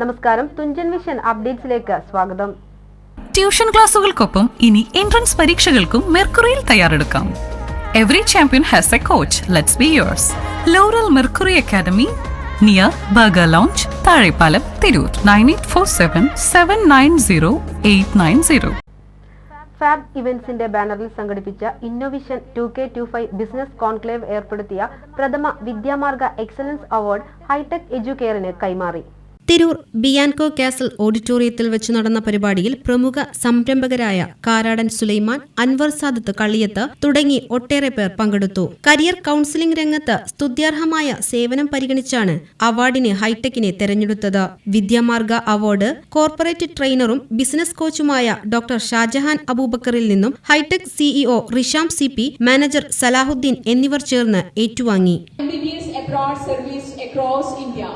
നമസ്കാരം. തുഞ്ചൻ വിഷൻ അപ്ഡേറ്റ്സിലേക്ക് സ്വാഗതം. ട്യൂഷൻ ക്ലാസുകൾക്കൊപ്പം ഇനി എൻട്രൻസ് പരീക്ഷകൾക്കും മെർക്കുറിയിൽ തയ്യാറെടുക്കാം. Every champion has a coach let's be yours laurel Mercury Academy near burger lounge Thazhepalam Tirur nine eight four seven seven nine zero eight nine zero Fab ഇവന്റ്സിന്റെ ബാനറിൽ സംഘടിപ്പിച്ച Innovision two K two five business conclave ഏർപ്പെടുത്തിയ പ്രഥമ Vidyamarga excellence award hi tech എഡ്യൂക്കെയറിന് കൈമാറി. Tirur Bianco castle ഓഡിറ്റോറിയത്തിൽ വെച്ച് നടന്ന പരിപാടിയിൽ പ്രമുഖ സംരംഭകരായ കാരാടൻ സുലൈമാൻ അൻവർ സാദത്ത് കളിയത്ത് തുടങ്ങി ഒട്ടേറെ പേർ പങ്കെടുത്തു. കരിയർ കൌൺസിലിംഗ് രംഗത്ത് സ്തുത്യർഹമായ സേവനം പരിഗണിച്ചാണ് അവാർഡിന് ഹൈടെക്കിനെ തെരഞ്ഞെടുത്തത്. വിദ്യാമാർഗ അവാർഡ് കോർപ്പറേറ്റ് ട്രെയിനറും ബിസിനസ് കോച്ചുമായ ഡോക്ടർ ഷാജഹാൻ അബൂബക്കറിൽ നിന്നും Hitech CEO Risham C P manager Salahuddin എന്നിവർ ചേർന്ന് ഏറ്റുവാങ്ങി. MBBS abroad service across India.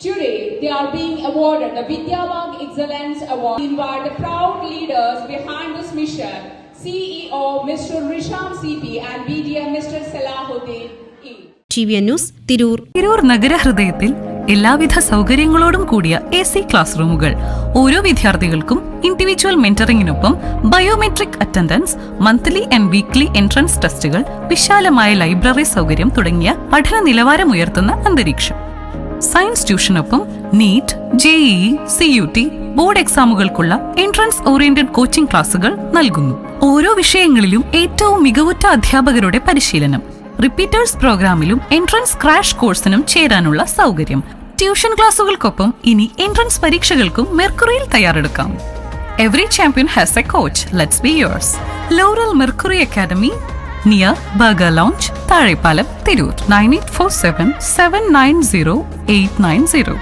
Today, they are being awarded the Vidyavag Excellence Award. We invite the proud leaders behind this mission, CEO Mr. Risham CP and BDM Mr. Salahuddin E. T V news Tirur Tirur നഗരഹൃദയത്തിൽ എല്ലാവിധ സൗകര്യങ്ങളോടും കൂടിയ A C class റൂമുകൾ ഓരോ വിദ്യാർത്ഥികൾക്കും individual മെന്ററിംഗിനൊപ്പം biometric attendance monthly and weekly entrance ടെസ്റ്റുകൾ വിശാലമായ library സൗകര്യം തുടങ്ങിയ പഠന നിലവാരമുയർത്തുന്ന അന്തരീക്ഷം science ട്യൂഷനൊപ്പം NEET JEE C U T board എക്സാമുകൾക്കുള്ള entrance oriented coaching ക്ലാസുകൾ നൽകുന്നു. ഓരോ വിഷയങ്ങളിലും ഏറ്റവും മികവുറ്റ അധ്യാപകരുടെ പരിശീലനം റിപ്പീറ്റേഴ്സ് പ്രോഗ്രാമിലും എൻട്രൻസ് ക്രാഷ് കോഴ്സിനും ചേരാനുള്ള സൗകര്യം. ട്യൂഷൻ ക്ലാസുകൾക്കൊപ്പം ഇനി എൻട്രൻസ് പരീക്ഷകൾക്കും മെർക്കുറിയിൽ തയ്യാറെടുക്കാം. Every champion has a coach let's be yours laurel Mercury Academy near Burger Lounge Thazhepalam Tirur nine eight four seven seven nine zero eight nine zero